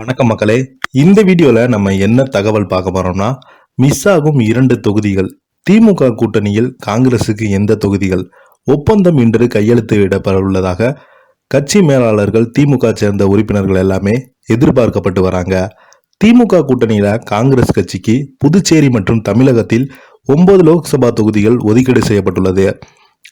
வணக்கம் மக்களே. இந்த வீடியோல நம்ம என்ன தகவல் பார்க்க போறோம்னா மிஸ் ஆகும் இரண்டு தொகுதிகள். திமுக கூட்டணியில் காங்கிரசுக்கு எந்த தொகுதிகள்? ஒப்பந்தம் இன்று கையெழுத்திடப்பட உள்ளதாக கட்சி மேலாளர்கள் திமுக சேர்ந்த உறுப்பினர்கள் எல்லாமே எதிர்பார்க்கப்பட்டு வராங்க. திமுக கூட்டணியில காங்கிரஸ் கட்சிக்கு புதுச்சேரி மற்றும் தமிழகத்தில் ஒன்பது லோக்சபா தொகுதிகள் ஒதுக்கீடு செய்யப்பட்டுள்ளது.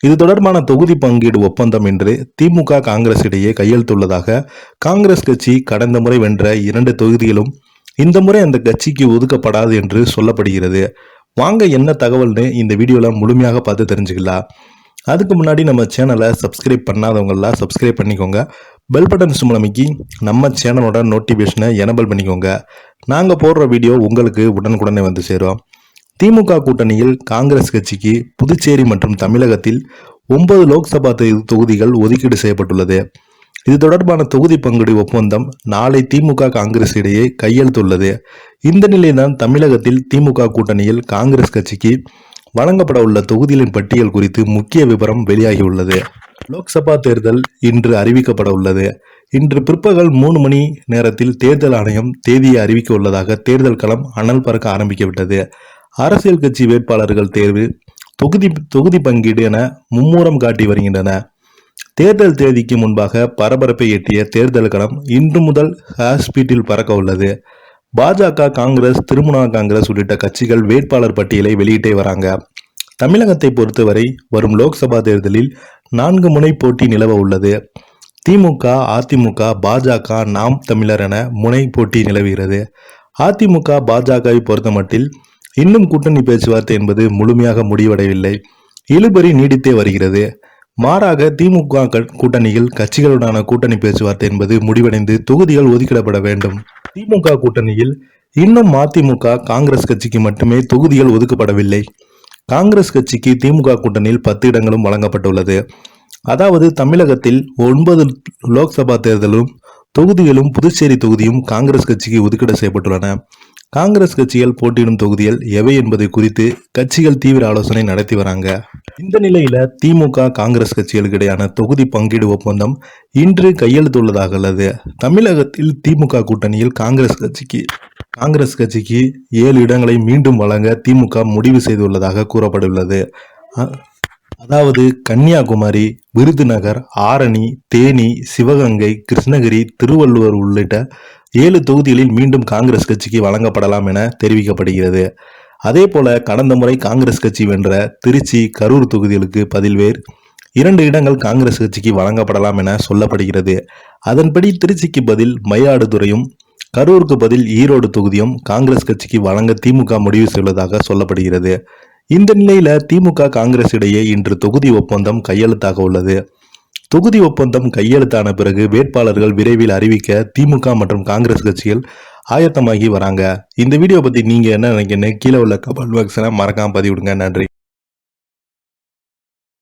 இது தொடர்பான தொகுதி பங்கீடு ஒப்பந்தம் என்று திமுக காங்கிரஸ் இடையே கையெழுத்துள்ளதாக காங்கிரஸ் கட்சி கடந்த முறை வென்ற இரண்டு தொகுதிகளும் இந்த முறை அந்த கட்சிக்கு ஒதுக்கப்படாது என்று சொல்லப்படுகிறது. வாங்க என்ன தகவல்னு இந்த வீடியோவில் முழுமையாக பார்த்து தெரிஞ்சுக்கலாம் அதுக்கு முன்னாடி நம்ம சேனலை சப்ஸ்கிரைப் பண்ணாதவங்களாம் சப்ஸ்கிரைப் பண்ணிக்கோங்க. பெல் பட்டன் சுமலமைக்கி நம்ம சேனலோட நோட்டிஃபிகேஷனை எனபிள் பண்ணிக்கோங்க. நாங்கள் போடுற வீடியோ உங்களுக்கு உடனுக்குடனே வந்து சேரும். திமுக கூட்டணியில் காங்கிரஸ் கட்சிக்கு புதுச்சேரி மற்றும் தமிழகத்தில் ஒன்பது லோக்சபா தொகுதிகள் ஒதுக்கீடு செய்யப்பட்டுள்ளது. இது தொடர்பான தொகுதி பங்குடி ஒப்பந்தம் நாளை திமுக காங்கிரஸ் இடையே கையெழுத்துள்ளது. இந்த நிலையில்தான் தமிழகத்தில் திமுக கூட்டணியில் காங்கிரஸ் கட்சிக்கு வழங்கப்பட உள்ள தொகுதிகளின் பட்டியல் குறித்து முக்கிய விவரம் வெளியாகியுள்ளது. லோக்சபா தேர்தல் இன்று அறிவிக்கப்பட உள்ளது. இன்று பிற்பகல் மூணு மணி நேரத்தில் தேர்தல் ஆணையம் தேதியை அறிவிக்க உள்ளதாக தேர்தல் களம் அனல் பறக்க ஆரம்பிக்கவிட்டது அரசியல் கட்சி வேட்பாளர்கள் தேர்வு தொகுதி தொகுதி பங்கீடு என மும்முரம் காட்டி வருகின்றன. தேர்தல் தேதிக்கு முன்பாக பரபரப்பை எட்டிய தேர்தல் களம் இன்று முதல் ஹாஸ்பீட்டில் பறக்க உள்ளது. பாஜக காங்கிரஸ் திருமணா காங்கிரஸ் உள்ளிட்ட கட்சிகள் வேட்பாளர் பட்டியலை வெளியிட்டே வராங்க. தமிழகத்தை பொறுத்தவரை வரும் லோக்சபா தேர்தலில் நான்கு முனை போட்டி நிலவ உள்ளது. திமுக அதிமுக பாஜக நாம் தமிழர் என முனை போட்டி நிலவுகிறது. அதிமுக பாஜகவை பொறுத்தமட்டில் இன்னும் கூட்டணி பேச்சுவார்த்தை என்பது முழுமையாக முடிவடையவில்லை. இழுபறி நீடித்தே வருகிறது. மாறாக திமுக கூட்டணியில் கட்சிகளுடனான கூட்டணி பேச்சுவார்த்தை என்பது முடிவடைந்து தொகுதிகள் ஒதுக்கிடப்பட வேண்டும். திமுக கூட்டணியில் இன்னும் மதிமுக காங்கிரஸ் கட்சிக்கு மட்டுமே தொகுதிகள் ஒதுக்கப்படவில்லை. காங்கிரஸ் கட்சிக்கு திமுக கூட்டணியில் பத்து இடங்களும் வழங்கப்பட்டுள்ளது. அதாவது தமிழகத்தில் ஒன்பது லோக்சபா தேர்தலும் தொகுதிகளும் புதுச்சேரி தொகுதியும் காங்கிரஸ் கட்சிக்கு ஒதுக்கீடு செய்யப்பட்டுள்ளன. காங்கிரஸ் கட்சிகள் போட்டியிடும் தொகுதிகள் எவை என்பது குறித்து கட்சிகள் தீவிர ஆலோசனை நடத்தி வராங்க. இந்த நிலையில திமுக காங்கிரஸ் கட்சிகளுக்கு இடையான தொகுதி பங்கீடு ஒப்பந்தம் இன்று கையெழுத்துள்ளதாக உள்ளது. தமிழகத்தில் திமுக கூட்டணியில் காங்கிரஸ் கட்சிக்கு காங்கிரஸ் கட்சிக்கு ஏழு இடங்களை மீண்டும் வழங்க திமுக முடிவு செய்துள்ளதாக கூறப்பட்டுள்ளது. அதாவது கன்னியாகுமரி விருதுநகர் ஆரணி தேனி சிவகங்கை கிருஷ்ணகிரி திருவள்ளுவர் உள்ளிட்ட ஏழு தொகுதிகளில் மீண்டும் காங்கிரஸ் கட்சிக்கு வழங்கப்படலாம் என தெரிவிக்கப்படுகிறது. அதே போல கடந்த முறை காங்கிரஸ் கட்சி வென்ற திருச்சி கரூர் தொகுதிகளுக்கு பதில்வேர் இரண்டு இடங்கள் காங்கிரஸ் கட்சிக்கு வழங்கப்படலாம் என சொல்லப்படுகிறது. அதன்படி திருச்சிக்கு பதில் மயிலாடுதுறையும் கரூருக்கு பதில் ஈரோடு தொகுதியும் காங்கிரஸ் கட்சிக்கு வழங்க திமுக முடிவு செய்துள்ளதாக சொல்லப்படுகிறது. இந்த நிலையில திமுக காங்கிரஸ் இடையே இன்று தொகுதி ஒப்பந்தம் கையெழுத்தாக உள்ளது. தொகுதி ஒப்பந்தம் கையெழுத்தான பிறகு வேட்பாளர்கள் விரைவில் அறிவிக்க திமுக மற்றும் காங்கிரஸ் கட்சிகள் ஆயத்தமாகி வராங்க. இந்த வீடியோ பத்தி நீங்க என்ன நினைக்கிறீங்க? கீழே உள்ள கமெண்ட் பாக்ஸ்ல மறக்காம பதிவிடுங்க. நன்றி.